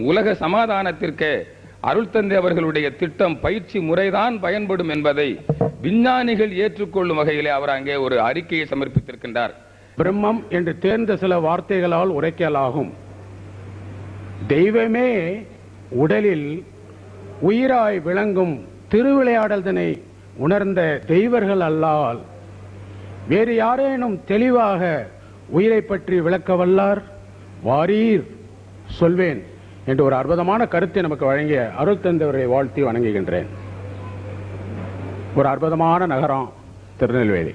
உலக சமாதானத்திற்கு அருள் தந்தை அவர்களுடைய திட்டம் பயிற்சி முறைதான் பயன்படும் என்பதை விஞ்ஞானிகள் ஏற்றுக்கொள்ளும் வகையிலே அவர் அங்கே ஒரு அறிக்கையை சமர்ப்பித்திருக்கின்றார். பிரம்மம் என்று தேர்ந்த சில வார்த்தைகளால் உரைக்கலாகும். தெய்வமே உடலில் உயிராய் விளங்கும் திருவிளையாடல்தனை உணர்ந்த தெய்வர்கள் அல்லால் வேறு யாரேனும் தெளிவாக உயிரை பற்றி விளக்க வல்லார் வாரீர் சொல்வேன். என்று ஒரு அற்புதமான கருத்தை நமக்கு வழங்கிய அருள் தந்தவரை வாழ்த்தி வணங்குகின்றேன். ஒரு அற்புதமான நகரம் திருநெல்வேலி.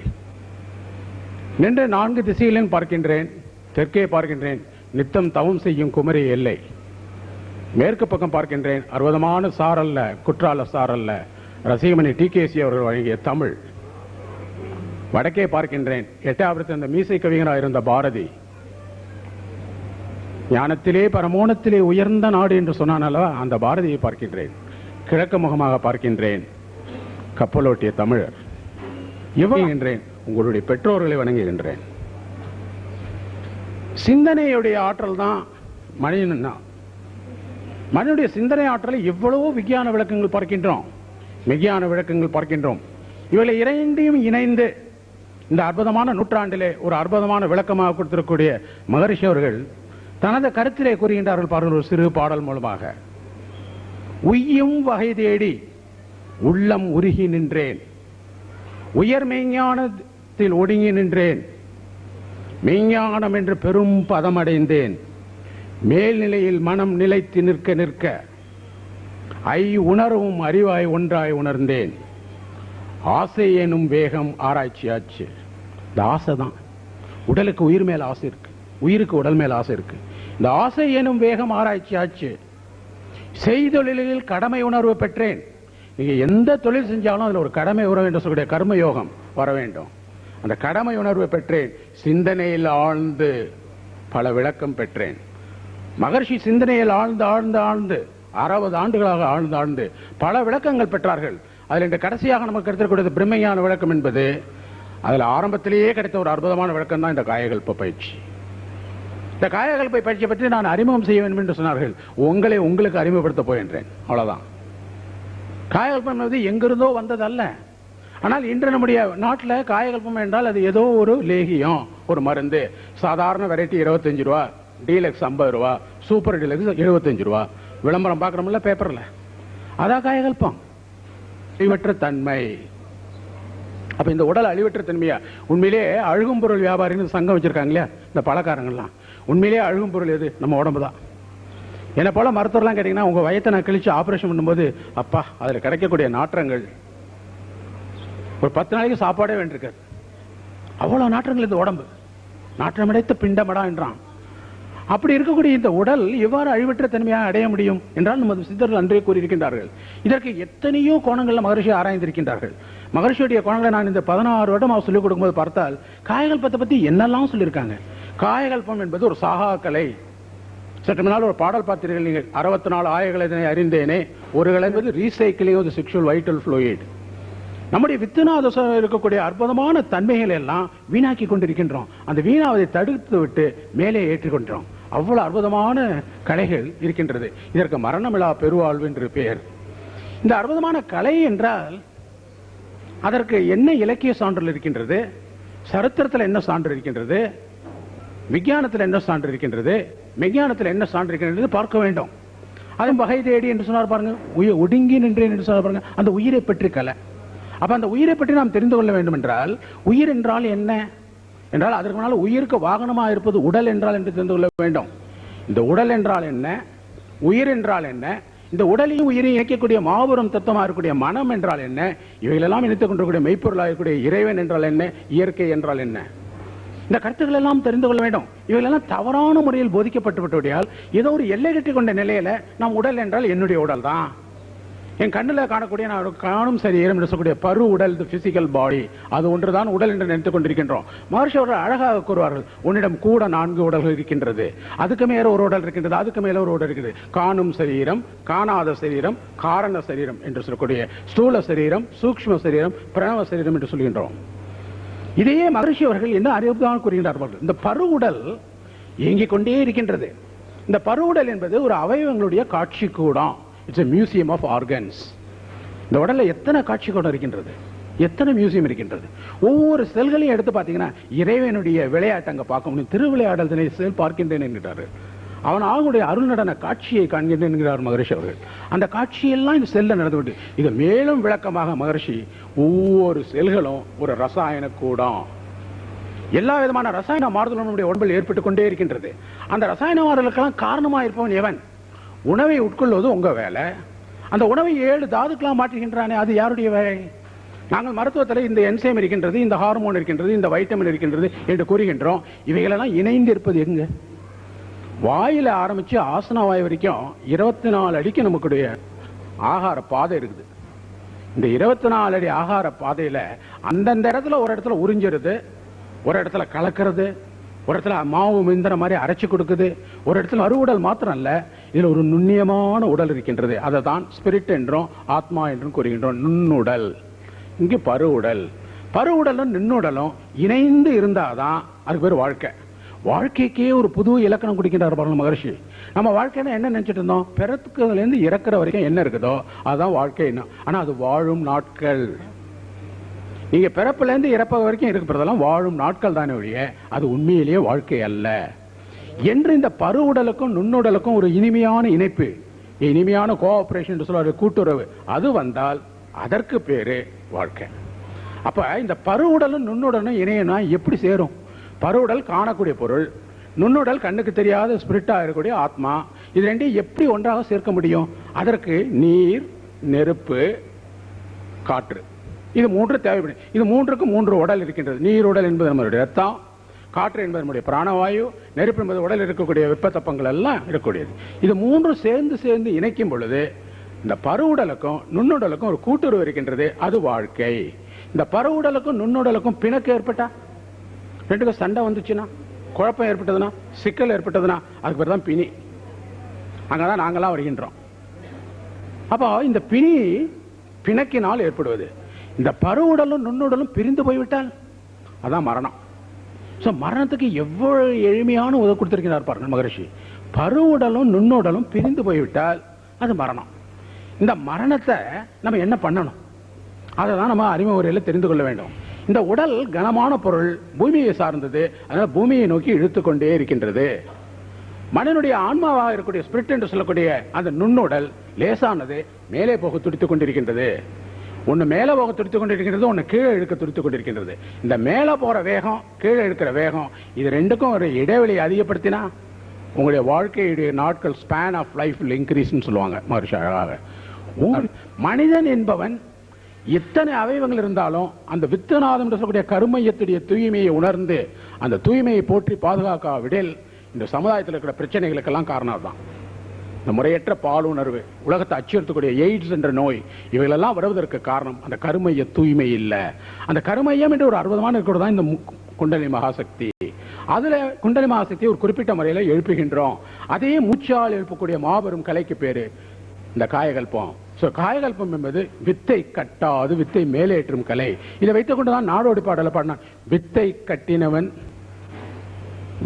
நின்று நான்கு திசைகளிலும் பார்க்கின்றேன் தெற்கே பார்க்கின்றேன் நித்தம் தவம் செய்யும் குமரி எல்லை. மேற்கு பக்கம் பார்க்கின்றேன் அற்புதமான சாரல்ல குற்றால சாரல்ல ரசிகமணி டி கேசி அவர்கள் வழங்கிய தமிழ். வடக்கே பார்க்கின்றேன் எட்டாவது அந்த மீசை கவிஞராக இருந்த பாரதி ஞானத்திலே பரமோணத்திலே உயர்ந்த நாடு என்று சொன்னானல்லவா? அந்த பாரதியை பார்க்கின்றேன். கிழக்கு முகமாக பார்க்கின்றேன். கப்பலோட்டிய தமிழர். இவங்கின்றேன் உங்களுடைய பெற்றோர்களை வணங்குகின்றேன். சிந்தனையுடைய ஆற்றல் தான் மனிதன் மனிதனுடைய சிந்தனை ஆற்றலை எவ்வளவோ விஞ்ஞான விளக்கங்கள் பார்க்கின்றோம். மெய்யான விளக்கங்கள் பார்க்கின்றோம். இவளை இரண்டையும் இணைந்து இந்த அற்புதமான நூற்றாண்டிலே ஒரு அற்புதமான விளக்கமாக கொடுத்திருக்கக்கூடிய மகரிஷி அவர்கள் தனது கருத்திலே கூறுகின்றார்கள் பாருங்கள் ஒரு சிறு பாடல் மூலமாக. உய்யும் வகை தேடி உள்ளம் உருகி நின்றேன். உயர் மெய்ஞானத்தில் ஒடுங்கி நின்றேன். மெய்ஞானம் என்று பெரும் பதமடைந்தேன். மேல்நிலையில் மனம் நிலைத்து நிற்க நிற்க ஐ உணர்வும் அறிவாய் ஒன்றாய் உணர்ந்தேன். ஆசை எனும் வேகம் ஆராய்ச்சியாச்சு. இந்த ஆசை தான் உடலுக்கு உயிர் மேல் ஆசை இருக்கு. உயிருக்கு உடல் மேல் ஆசை இருக்கு. இந்த ஆசை எனும் வேகம் ஆராய்ச்சியாச்சு செய்தொழிலில் கடமை உணர்வு பெற்றேன். நீங்க எந்த தொழில் செஞ்சாலும் அதுல ஒரு கடமை உறவு என்று சொல்லக்கூடிய கர்ம யோகம் வர வேண்டும். அந்த கடமை உணர்வு பெற்றேன். சிந்தனையில் ஆழ்ந்து பல விளக்கம் பெற்றேன். மகர்ஷி சிந்தனையில் ஆழ்ந்து ஆழ்ந்து ஆழ்ந்து அறுபது ஆண்டுகளாக ஆழ்ந்து ஆழ்ந்து பல விளக்கங்கள் பெற்றார்கள். அதில் இந்த கடைசியாக நமக்கு எடுத்துக்கூடியது பிரம்மையான விளக்கம் என்பது அதில் ஆரம்பத்திலேயே கிடைத்த ஒரு அற்புதமான விளக்கம் தான் இந்த காயகல்ப பயிற்சி. இந்த காயகல்பை பயிற்சியை பற்றி நான் அறிமுகம் செய்ய வேண்டும் என்று சொன்னார்கள். உங்களை உங்களுக்கு அறிமுகப்படுத்த போகின்றேன். அவ்வளவுதான். காயகல்பம் என்பது எங்கிருந்தோ வந்தது அல்ல ஆனால் இன்று நம்முடைய நாட்டில் காயகல்பம் என்றால் அது ஏதோ ஒரு லேகியம் ஒரு மருந்து. சாதாரண வெரைட்டி இருபத்தஞ்சு ரூபா டீலக்ஸ் ஐம்பது ரூபா சூப்பர் டீலக்ஸ் எழுபத்தஞ்சு ரூபா. விளம்பரம் பார்க்குறோம்ல பேப்பர்ல அதான் காயகல்பம். அழிவற்ற தன்மை. அப்போ இந்த உடல் அழிவற்ற தன்மையா? உண்மையிலே அழுகும் பொருள் வியாபாரின்னு சங்கம் வச்சிருக்காங்க இல்லையா? இந்த பழக்காரங்கள்லாம். உண்மையிலேயே அழுகும் பொருள் எது? நம்ம உடம்பு தான் என்னை போல மருத்துவர்லாம் கேட்டீங்கன்னா உங்க வயத்தை நான் கழிச்சு ஆபரேஷன் பண்ணும்போது அப்பா அதுல கிடைக்கக்கூடிய நாற்றங்கள். ஒரு பத்து நாளைக்கு சாப்பாடே வேண்டியிருக்காரு. அவ்வளவு நாற்றங்கள் இந்த உடம்பு. நாற்றமடைத்த பிண்டமடா என்றான். அப்படி இருக்கக்கூடிய இந்த உடல் எவ்வாறு அழிவற்ற தன்மையாக அடைய முடியும் என்றால் நமது சித்தர்கள் அன்றே கூறியிருக்கின்றார்கள். இதற்கு எத்தனையோ கோணங்களில் மகர்ஷி ஆராய்ந்திருக்கின்றார்கள். மகர்ஷியுடைய கோணங்களை நான் இந்த பதினாறு வருடம் அவர் சொல்லிக் கொடுக்கும்போது பார்த்தால் காயங்கள் பத்தை பத்தி என்னெல்லாம் சொல்லியிருக்காங்க? காயகல்பம் என்பது ஒரு சாகா கலை. சற்று முன்னால் ஒரு பாடல் பார்த்தீர்கள் நீங்கள். அறுபத்தி நாலு ஆயகளை அறிந்தேனே. ஒரு கலை என்பது recycling of sexual vital fluid நம்முடைய வித்துநாதசம் இருக்கக்கூடிய அற்புதமான தன்மைகளை எல்லாம் வீணாக்கி கொண்டிருக்கின்றோம். அந்த வீணாவதை தடுத்து விட்டு மேலே ஏற்றிக்கொண்டோம். அவ்வளவு அற்புதமான கலைகள் இருக்கின்றது. இதற்கு மரணமிழா பெருவாழ்வு என்று பெயர். இந்த அற்புதமான கலை என்றால் அதற்கு என்ன இலக்கிய சான்றல் இருக்கின்றது? சரித்திரத்தில் என்ன சான்று இருக்கின்றது? விஞ்ஞானத்தில் என்ன சான்று இருக்கின்றது? விஞ்ஞானத்தில் என்ன சான்று இருக்கின்றது பார்க்க வேண்டும். அதுவும் வகை தேடி என்று சொன்னார் பாருங்க. உயிர் ஒடுங்கி நின்றேன் என்று சொன்னார் பாருங்க. அந்த உயிரை பற்றி கலை. அப்ப அந்த உயிரை பற்றி நாம் தெரிந்து கொள்ள வேண்டும் என்றால் உயிர் என்றால் என்ன? என்றால் அதற்கு முன்னால் உயிருக்கு வாகனமாக இருப்பது உடல் என்றால் என்று தெரிந்து கொள்ள வேண்டும். இந்த உடல் என்றால் என்ன? உயிர் என்றால் என்ன? இந்த உடலையும் உயிரையும் இயக்கக்கூடிய மாபெரும் தத்துவமாக இருக்கக்கூடிய மனம் என்றால் என்ன? இவைகளெல்லாம் இணைத்துக் கொண்டிருக்கக்கூடிய மெய்ப்பொருளாக இருக்கக்கூடிய இறைவன் என்றால் என்ன? இயற்கை என்றால் என்ன? இந்த கருத்துக்கள் எல்லாம் தெரிந்து கொள்ள வேண்டும். இவைகளெல்லாம் தவறான முறையில் போதிக்கப்பட்டுவிட்டால் ஏதோ ஒரு எல்லை கட்டி கொண்ட நிலையில நாம் உடல் என்றால் என்னுடைய உடல் தான். என் கண்ணில் காணக்கூடிய நான் காணும் சரீரம் என்று சொல்லக்கூடிய பரு உடல் பிசிக்கல் பாடி அது ஒன்றுதான் உடல் என்று நினைத்துக் கொண்டிருக்கின்றோம். மகர்ஷி அவர்கள் அழகாக கூறுவார்கள் உன்னிடம் கூட நான்கு உடல்கள் இருக்கின்றது. அதுக்கு மேல ஒரு உடல் இருக்கின்றது அதுக்கு மேல ஒரு உடல் இருக்குது. காணும் சரீரம் காணாத சரீரம் காரண சரீரம் என்று சொல்லக்கூடிய ஸ்தூல சரீரம் சூக்ஷ்ம சரீரம் பிரணவ சரீரம் என்று சொல்கின்றோம். இதையே மகர்ஷி அவர்கள் என்ன அறிவுதான் கூறுகின்றார்கள் இந்த பருவுடல் இயங்கிக் கொண்டே இருக்கின்றது. இந்த பருவுடல் என்பது ஒரு அவயவங்களுடைய காட்சி கூடம் it's a museum of organs இந்த உடல்ல எத்தனை காட்சி கூடம் இருக்கின்றது? எத்தனை மியூசியம் இருக்கின்றது? ஒவ்வொரு செல்களையும் எடுத்து பார்த்தீங்கன்னா இறைவனுடைய விளையாட்டு அங்க பார்க்க முடியும். திருவிளையாடல் செல் பார்க்கின்றேன் என்கிறாரு. அவன் ஆகுடைய அருள் நடன காட்சியை காண்கின்றேன் என்கிறார் மகரிஷி அவர்கள். அந்த காட்சியெல்லாம் இந்த செல்ல நடந்துவிட்டு இது மேலும் விளக்கமாக மகரிஷி ஒவ்வொரு செல்களும் ஒரு ரசாயன கூடம் எல்லா விதமான ரசாயன மாறுதலும் நம்முடைய உடம்பில் ஏற்பட்டு கொண்டே இருக்கின்றது. அந்த ரசாயன மாறுதலுக்கெல்லாம் காரணமா இருப்பவன் எவன்? உணவை உட்கொள்வது உங்க வேலை. அந்த உணவை ஏழு தாதுக்கெல்லாம் மாற்றுகின்றானே அது யாருடைய வேலை? நாங்கள் மருத்துவத்தில் இந்த என்சைம் இருக்கின்றது இந்த ஹார்மோன் இருக்கின்றது இந்த வைட்டமின் இருக்கின்றது என்று கூறுகின்றோம். இவைகளெல்லாம் இணைந்து இருப்பது எங்கே? வாயில ஆரம்பிச்சு ஆசன வாய் வரைக்கும் இருபத்தி நாலு அடிக்கு நமக்குடைய ஆகார பாதை இருக்குது. இந்த இருபத்தி நாலு அடி ஆகார பாதையில அந்தந்த இடத்துல ஒரு இடத்துல உறிஞ்சிருது ஒரு இடத்துல கலக்கிறது ஒரு இடத்துல மாவு மிந்திர மாதிரி அரைச்சி கொடுக்குது ஒரு இடத்துல அறுவுடல் மாத்திரம் அல்ல இதுல ஒரு நுண்ணியமான உடல் இருக்கின்றது. அதை தான் ஸ்பிரிட் என்றும் ஆத்மா என்றும் கூறுகின்றோம். நுண்ணுடல். இங்கே பருவுடல் பருவுடலும் நின்னுடலும் இணைந்து இருந்தாதான் அதுக்கு பேர் வாழ்க்கை. வாழ்க்கைக்கே ஒரு புது இலக்கணம் கொடுக்கின்றார் பாருங்க மகர்ஷி. நம்ம வாழ்க்கையில என்ன நினைச்சிட்டு இருந்தோம்? பிறத்துக்குல இருந்து இறக்குற வரைக்கும் என்ன இருக்குதோ அதுதான் வாழ்க்கை என்ன? ஆனா அது வாழும் நாட்கள். நீங்க பிறப்புல இருந்து இறப்ப வரைக்கும் இருக்கிறதெல்லாம் வாழும் நாட்கள் தானே ஒழிய அது உண்மையிலேயே வாழ்க்கை அல்ல. என்று இந்த பருவுடலுக்கும் நுண்ணுடலுக்கும் ஒரு இனிமையான இணைப்பு இனிமையான கோஆபரேஷன் சொல்ற கூட்டுறவு அது வந்தால் அதற்கு பேரு வாழ்க்கை. அப்ப இந்த பருவுடலும் நுண்ணுடனும் இணையனா எப்படி சேரும்? பருவுடல் காணக்கூடிய பொருள் நுண்ணுடல் கண்ணுக்கு தெரியாத ஸ்பிரிட்டாக இருக்கக்கூடிய ஆத்மா இது ரெண்டையும் எப்படி ஒன்றாக சேர்க்க முடியும்? அதற்கு நீர் நெருப்பு காற்று. இது மூன்று தேவைப்படும். இது மூன்றுக்கு மூன்று உடல் இருக்கின்றது. நீருடல் என்பது நம்மளுடைய ரத்தம் காற்று என்பது நம்முடைய பிராணவாயு நெருப்பு என்பது உடல் இருக்கக்கூடிய வெப்பத்தப்பங்கள் எல்லாம் இருக்கக்கூடியது. இது மூன்றும் சேர்ந்து சேர்ந்து இணைக்கும் பொழுது இந்த பருவுடலுக்கும் நுண்ணுடலுக்கும் ஒரு கூட்டுறவு இருக்கின்றது. அது வாழ்க்கை. இந்த பருவுடலுக்கும் நுண்ணுடலுக்கும் பிணக்கு ஏற்பட்டா? ரெண்டுக்கும் சண்டை வந்துச்சுன்னா குழப்பம் ஏற்பட்டதுன்னா சிக்கல் ஏற்பட்டதுன்னா அதுக்கு பேர் தான் பிணி. அங்கதான் நாங்கெல்லாம் வருகின்றோம். அப்போ இந்த பிணி பிணக்கினால் ஏற்படுவது. இந்த பருவுடலும் நுண்ணுடலும் பிரிந்து போய்விட்டால் அதான் மரணம். ஸோ மரணத்துக்கு எவ்வளவு எளிமையான உதவி கொடுத்திருக்கிறார் பாருங்க மகரிஷி. பருவுடலும் நுண்ணுடலும் பிரிந்து போய்விட்டால் அது மரணம். இந்த மரணத்தை நம்ம என்ன பண்ணணும்? அதை தான் நம்ம அறிமுக முறையில் தெரிந்து கொள்ள வேண்டும். இந்த உடல் கனமான பொருள் பூமியை சார்ந்தது. அதனால பூமியை நோக்கி இழுத்துக்கொண்டே இருக்கின்றது. மனிதனுடைய ஆன்மாவாக இருக்கக்கூடிய ஸ்பிரிட் என்று சொல்லக்கூடிய அந்த நுண்ணுடல் லேசானது மேலே போக துடித்துக் கொண்டிருக்கின்றது. ஒன்று மேலே போக துடித்துக் கொண்டிருக்கின்றது ஒன்று கீழே இழுக்க துடித்துக் கொண்டிருக்கின்றது. இந்த மேலே போகிற வேகம் கீழே இழுக்கிற வேகம் இது ரெண்டுக்கும் ஒரு இடைவெளியை அதிகப்படுத்தினா உங்களுடைய வாழ்க்கையுடைய நாட்கள் ஸ்பேன் ஆஃப் லைஃப் இன்க்ரீஸ்ன்னு சொல்லுவாங்க மகர்ஷி அழகாக. மனிதன் என்பவன் எத்தனை அவயவங்கள் இருந்தாலும் அந்த வித்துநாதம் என்று சொல்லக்கூடிய கருமையத்துடைய தூய்மையை உணர்ந்து அந்த தூய்மையை போற்றி பாதுகாக்காவிடில் இந்த சமுதாயத்தில் இருக்கிற பிரச்சனைகளுக்கெல்லாம் காரணம் தான் இந்த முறையற்ற பாலுணர்வு உலகத்தை அச்சுறுத்தக்கூடிய எய்ட்ஸ் என்ற நோய் இவைகளெல்லாம் வருவதற்கு காரணம் அந்த கருமைய தூய்மை இல்லை. அந்த கருமையம் என்று ஒரு அற்புதமான இருக்கிறது தான் இந்த மு- குண்டலி மகாசக்தி. அதுல குண்டலி மகாசக்தி ஒரு குறிப்பிட்ட முறையில் எழுப்புகின்றோம். அதே மூச்சால் எழுப்பக்கூடிய மாபெரும் கலைக்கு பேரு இந்த காயகல்பம். ஸோ காயகல்பம் என்பது வித்தை கட்டாது வித்தை மேலேற்றும் கலை. இதை வைத்துக் கொண்டுதான் நாடோடி பாடலை பாடினான். வித்தை கட்டினவன்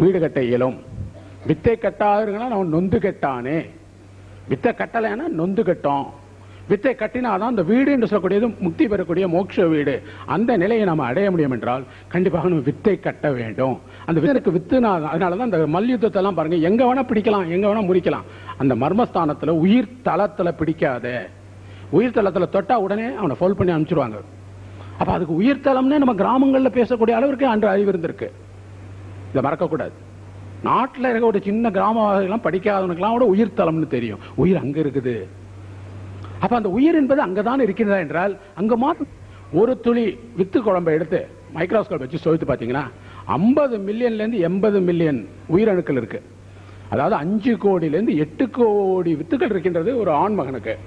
வீடு கட்ட இயலும். வித்தை கட்டாதுங்கன்னா அவன் நொந்து கெட்டானே. வித்தை கட்டலைன்னா நொந்து கெட்டோம். வித்தை கட்டினாதான் அந்த வீடு என்று சொல்லக்கூடியது முக்தி பெறக்கூடிய மோட்ச வீடு. அந்த நிலையை நம்ம அடைய முடியும் என்றால் கண்டிப்பாக நம்ம வித்தை கட்ட வேண்டும். அந்த வித்தனுக்கு வித்துனா அதனாலதான் அந்த மல்யுத்தத்தெல்லாம் பாருங்க எங்கே வேணால் பிடிக்கலாம் எங்கே வேணால் முறிக்கலாம். அந்த மர்மஸ்தானத்தில் உயிர் தளத்தில் பிடிக்காத உயிர் தளத்துல தொட்டா உடனே அவனை ஃபோல் பண்ணி அனுப்பிச்சிருவாங்க. அப்போ அதுக்கு உயிர் நம்ம கிராமங்கள்ல பேசக்கூடிய அளவிற்கு அன்று அறிவு இருந்திருக்கு. இதை மறக்கக்கூடாது. நாட்டில் இருக்க ஒரு சின்ன கிராமவாசிகள்லாம் படிக்காதவனுக்கெல்லாம் கூட உயிர் தலம்னு தெரியும். உயிர் அங்க இருக்குது. அப்ப அந்த உயிர் என்பது அங்கதான் இருக்கிறதா என்றால் அங்க மாத்திரம் ஒரு துளி வித்து குழம்பை எடுத்து மைக்ரோஸ்கோப் வச்சு சோதித்து பார்த்தீங்கன்னா ஐம்பது மில்லியன்ல இருந்து எண்பது மில்லியன் உயிரணுக்கள் இருக்கு. அதாவது அஞ்சு கோடியிலேருந்து எட்டு கோடி வித்துக்கள் இருக்கின்றது ஒரு ஆண் மகனுக்கு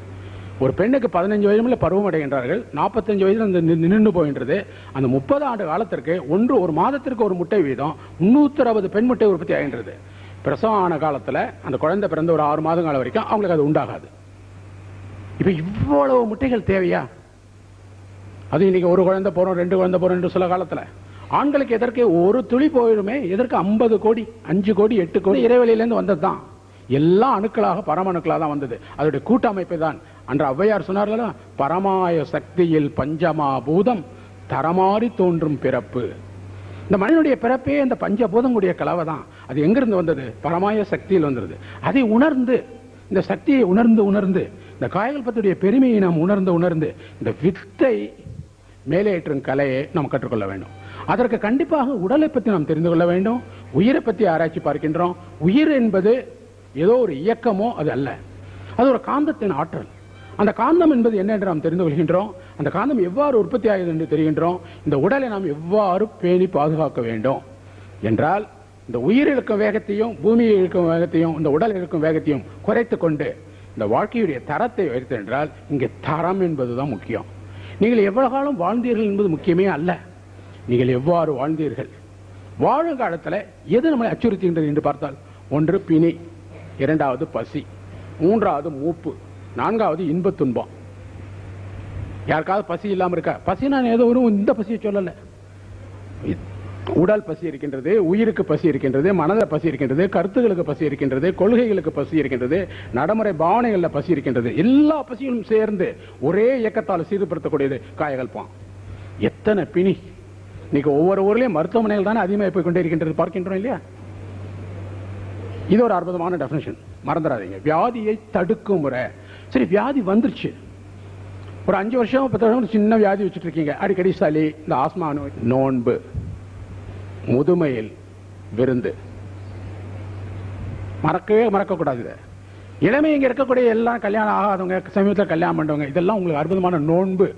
ஒரு பெண்ணுக்கு பதினஞ்சு வயதுல பருவம் அடைகின்றார்கள் நாற்பத்தஞ்சு வயதுல அந்த நின்று நின்னு போகின்றது. அந்த முப்பது ஆண்டு காலத்திற்கு ஒன்று ஒரு மாதத்திற்கு ஒரு முட்டை வீதம் முன்னூத்தி அறுபது பெண் முட்டை உற்பத்தி ஆகின்றது. பிரசவம் ஆன காலத்துல அந்த குழந்தை பிறந்த ஒரு ஆறு மாதம் காலம் வரைக்கும் அவங்களுக்கு அது உண்டாகாது. இப்ப இவ்வளவு முட்டைகள் தேவையா? அது இன்னைக்கு ஒரு குழந்தை போறோம் ரெண்டு குழந்தை போறோம் என்று சில காலத்துல. ஆண்களுக்கு எதற்கு ஒரு துளி போயிடுமே எதற்கு ஐம்பது கோடி அஞ்சு கோடி எட்டு கோடி இறைவெளியிலேருந்து வந்தது தான் எல்லா அணுக்களாக பரமணுக்களாக தான் வந்தது. அதோடைய கூட்டமைப்பு தான். அன்று ஔவையார் சொன்னார்களா? பரமாய சக்தியில் பஞ்சமா பூதம் தரமாறி தோன்றும் பிறப்பு. இந்த மனிதனுடைய பிறப்பே இந்த பஞ்சபூதங்களுடைய கலவை தான் அது எங்கிருந்து வந்தது? பரமாய சக்தியில் வந்துருது அதை உணர்ந்து இந்த சக்தியை உணர்ந்து உணர்ந்து இந்த காயகல்பத்துடைய பெருமையை நாம் உணர்ந்து உணர்ந்து இந்த வித்தை மேலேற்றும் கலையை நாம் கற்றுக்கொள்ள வேண்டும். அதற்கு கண்டிப்பாக உடலை பற்றி நாம் தெரிந்து கொள்ள வேண்டும். உயிரை பற்றி ஆராய்ச்சி பார்க்கின்றோம். உயிர் என்பது ஏதோ ஒரு இயக்கமோ அது அல்ல. அது ஒரு காந்தத்தின் ஆற்றல். அந்த காந்தம் என்பது என்ன என்று நாம் தெரிந்து கொள்கின்றோம். அந்த காந்தம் எவ்வாறு உற்பத்தி ஆகுது என்று தெரிகின்றோம். இந்த உடலை நாம் எவ்வாறு பேணி பாதுகாக்க வேண்டும்? என்றால் இந்த உயிர் இருக்கும் வேகத்தையும் பூமியில் இருக்கும் வேகத்தையும் இந்த உடல் இருக்கும் வேகத்தையும் குறைத்து கொண்டு இந்த வாழ்க்கையுடைய தரத்தை உயர்த்து என்றால் இங்கே தரம் என்பதுதான் முக்கியம். நீங்கள் எவ்வளவு காலம் வாழ்ந்தீர்கள் என்பது முக்கியமே அல்ல. நீங்கள் எவ்வாறு வாழ்ந்தீர்கள்? வாழும் காலத்தில் எது நம்மளை அச்சுறுத்துகின்றது என்று பார்த்தால் ஒன்று பிணி இரண்டாவது பசி மூன்றாவது மூப்பு நான்காவது இன்ப துன்பம். யாருக்காவது பசி இல்லாம இருக்கா? பசி நான் ஏதோ ஒரு இந்த பசியை சொல்லல. உடல் பசி இருக்கின்றது உயிருக்கு பசி இருக்கின்றது மனதில் பசி இருக்கின்றது கருத்துகளுக்கு பசி இருக்கின்றது கொள்கைகளுக்கு பசி இருக்கின்றது நடைமுறை பாவனைகளில் பசி இருக்கின்றது. எல்லா பசியும் சேர்ந்து ஒரே இயக்கத்தால் சீர்படுத்தக்கூடியது காயகல்பம் எத்தனை பிணி. இன்னைக்கு ஒவ்வொரு ஊர்லயும் மருத்துவமனைகள் தானே அதிகமாக போய் கொண்டே இருக்கின்றது பார்க்கின்றோம் இல்லையா? இது ஒரு அற்புதமான டெஃபினேஷன் மறந்துடாதீங்க. வியாதியை தடுக்கும் முறை. சரி வியாதி வந்துருச்சு. ஒரு அஞ்சு வருஷம் பத்து வருஷம் சின்ன வியாதி வச்சுட்டு இருக்கீங்க அடிக்கடி சளி இந்த ஆஸ்மா நோய். நோன்பு முதுமையில் விருந்து. மறக்கவே மறக்கக்கூடாது இதை. இளமை இங்க இருக்கக்கூடிய எல்லாம் கல்யாணம் ஆகாதவங்க சமீபத்தில் கல்யாணம் பண்ணவங்க இதெல்லாம் உங்களுக்கு அற்புதமான நோன்பு.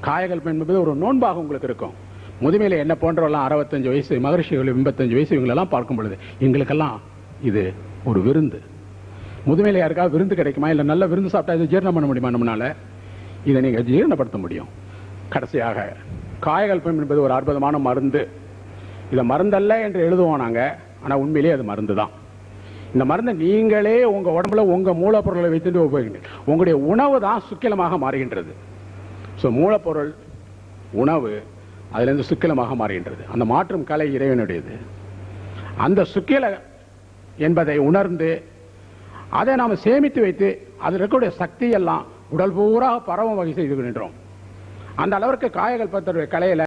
காயகல்பம் என்பது ஒரு நோன்பாக உங்களுக்கு இருக்கும். முதுமையில என்ன போன்றவெல்லாம் அறுபத்தஞ்சு வயசு மகரிஷிகள் எண்பத்தஞ்சு வயசு இவங்களெல்லாம் பார்க்கும் பொழுது எங்களுக்கெல்லாம் இது ஒரு விருந்து. முதுமையில் யாருக்காவது விருந்து கிடைக்குமா? இல்லை நல்ல விருந்து சாப்பிட்டா இது ஜீரணம் பண்ண முடியுமா நம்மளால இதை நீங்கள் ஜீரணப்படுத்த முடியும். கடைசியாக காயகல்பம் என்பது ஒரு அற்புதமான மருந்து. இதை மருந்தல்ல என்று எழுதுவோம் நாங்கள் ஆனால் உண்மையிலேயே அது மருந்து தான் இந்த மருந்தை நீங்களே உங்கள் உடம்புல உங்கள் மூலப்பொருளை வைத்துட்டு உபயோகிங்க. உங்களுடைய உணவு தான் சுக்கிலமாக மாறுகின்றது. ஸோ மூலப்பொருள் உணவு அதிலிருந்து சுக்கிலமாக மாறுகின்றது. அந்த மாற்றும் கலை இறைவனுடையது. அந்த சுக்கில என்பதை உணர்ந்து அதை நாம் சேமித்து வைத்து அதில் இருக்கக்கூடிய சக்தியெல்லாம் உடல் பூரா பரவும் வகை செய்துகின்றோம் அந்த அளவிற்கு காயகல்பத்துடைய கலையில்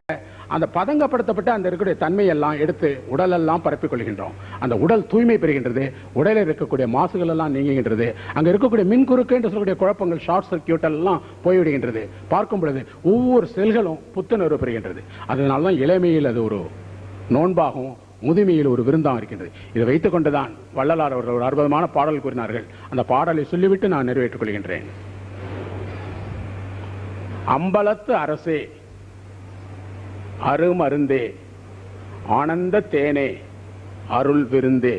அந்த பதங்கப்படுத்தப்பட்ட அந்த இருக்கக்கூடிய தன்மையெல்லாம் எடுத்து உடலெல்லாம் பரப்பிக் கொள்கின்றோம். அந்த உடல் தூய்மை பெறுகின்றது உடலில் இருக்கக்கூடிய மாசுகள் எல்லாம் நீங்குகின்றது அங்கே இருக்கக்கூடிய மின் குறுக்கு என்று சொல்லக்கூடிய குழப்பங்கள் ஷார்ட் சர்க்கியூட் எல்லாம் போய்விடுகின்றது. பார்க்கும் பொழுது ஒவ்வொரு செல்களும் புத்துணர்வு பெறுகின்றது. அதனால தான் இளமையில் அது ஒரு நோன்பாகவும் முதுமையில் ஒரு விருந்தம் இருக்கின்றது. இதை வைத்துக் கொண்டுதான் வள்ளலார் அவர்கள் ஒரு அற்புதமான பாடல் கூறினார்கள். அந்த பாடலை சொல்லிவிட்டு நான் நிறைவேற்றிக் கொள்கின்றேன். அம்பலத்து அரசே அருமருந்தே ஆனந்த தேனே அருள் விருந்தே.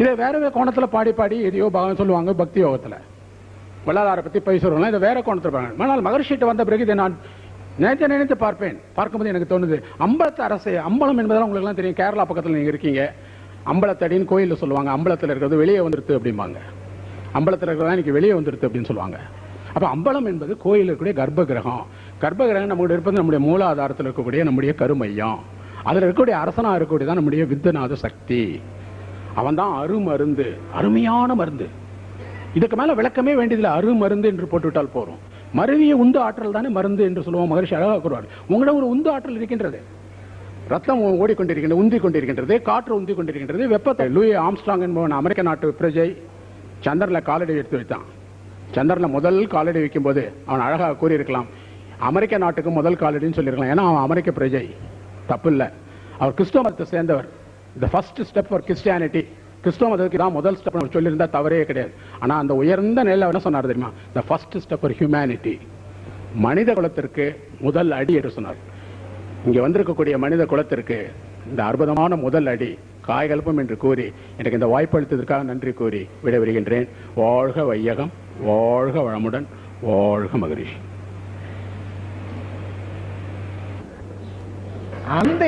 இதை வேற வேற கோணத்துல பாடி பாடி எதையோ பகவான் சொல்லுவாங்க பக்தி யோகத்தில். வள்ளலாரை பற்றி போய் இதை வேற கோணத்தில் பாருங்க. ஆனால் மகர்ஷிட்டு வந்த பிறகு இதை நான் நினைத்து நினைத்து பார்ப்பேன். பார்க்கும்போது எனக்கு தோணுது அம்பலத்து அரசே அம்பலம் என்பதெல்லாம் உங்களுக்கு எல்லாம் தெரியும். கேரளா பக்கத்தில் நீங்க இருக்கீங்க. அம்பலத்தடின்னு கோயிலில் சொல்லுவாங்க. அம்பலத்தில் இருக்கிறது வெளியே வந்துருது அப்படிம்பாங்க. அம்பலத்தில் இருக்கிறதா இன்னைக்கு வெளியே வந்துருது அப்படின்னு சொல்லுவாங்க. அப்போ அம்பலம் என்பது கோயில் இருக்கக்கூடிய கர்ப்ப கிரகம் கர்ப்ப கிரகம் நம்மளுடைய இருப்பது நம்முடைய மூலாதாரத்தில் இருக்கக்கூடிய நம்முடைய கருமையம். அதில் இருக்கக்கூடிய அரசனா இருக்கக்கூடியதான் நம்முடைய வித்தநாத சக்தி. அவன் தான் அருமருந்து அருமையான மருந்து. இதுக்கு மேல விளக்கமே வேண்டியதில்லை. அருமருந்து என்று போட்டுவிட்டால் போகிறோம் மருவிய உந்து ஆற்றல் தானே மருந்து என்று சொல்லுவோம் மகர்ஷி அழகாக கூறுவார். உங்களிடம் ஒரு உந்து ஆற்றல் இருக்கின்றது. ரத்தம் ஓடிக்கொண்டிருக்கின்றது உந்தி கொண்டிருக்கின்றது காற்று உந்தி கொண்டிருக்கின்றது வெப்பத்தை லூயி ஆம்ஸ்ட்ராங் என்பவன் அமெரிக்க நாட்டு பிரஜை சந்திரனில் காலடி எடுத்து வைத்தான். சந்திரன்ல முதல் காலடி வைக்கும் போது அவன் அழகாக கூறியிருக்கலாம் அமெரிக்க நாட்டுக்கு முதல் காலடின்னு சொல்லியிருக்கலாம். ஏன்னா அவன் அமெரிக்க பிரஜை. தப்பு இல்லை அவர் கிறிஸ்தவ மதத்தை சேர்ந்தவர். The first step for Christianity கிறிஸ்தவ மதத்துக்கு தான் முதல் ஸ்டெப் அவர் சொல்லியிருந்தா தவறே கிடையாது. ஆனால் அந்த உயர்ந்த நிலையில் என்ன சொன்னார் தெரியுமா? The first step for humanity மனித குலத்திற்கு முதல் அடி என்று சொன்னார். இங்கே வந்திருக்கக்கூடிய மனித குலத்திற்கு இந்த அற்புதமான முதல் அடி காய்கல்பம் என்று கூறி எனக்கு இந்த வாய்ப்பு அளித்ததற்காக நன்றி கூறி விடைபெறுகின்றேன். வாழ்க வையகம் வாழ்க வளமுடன் வாழ்க மகிழ்ச்சி. அந்த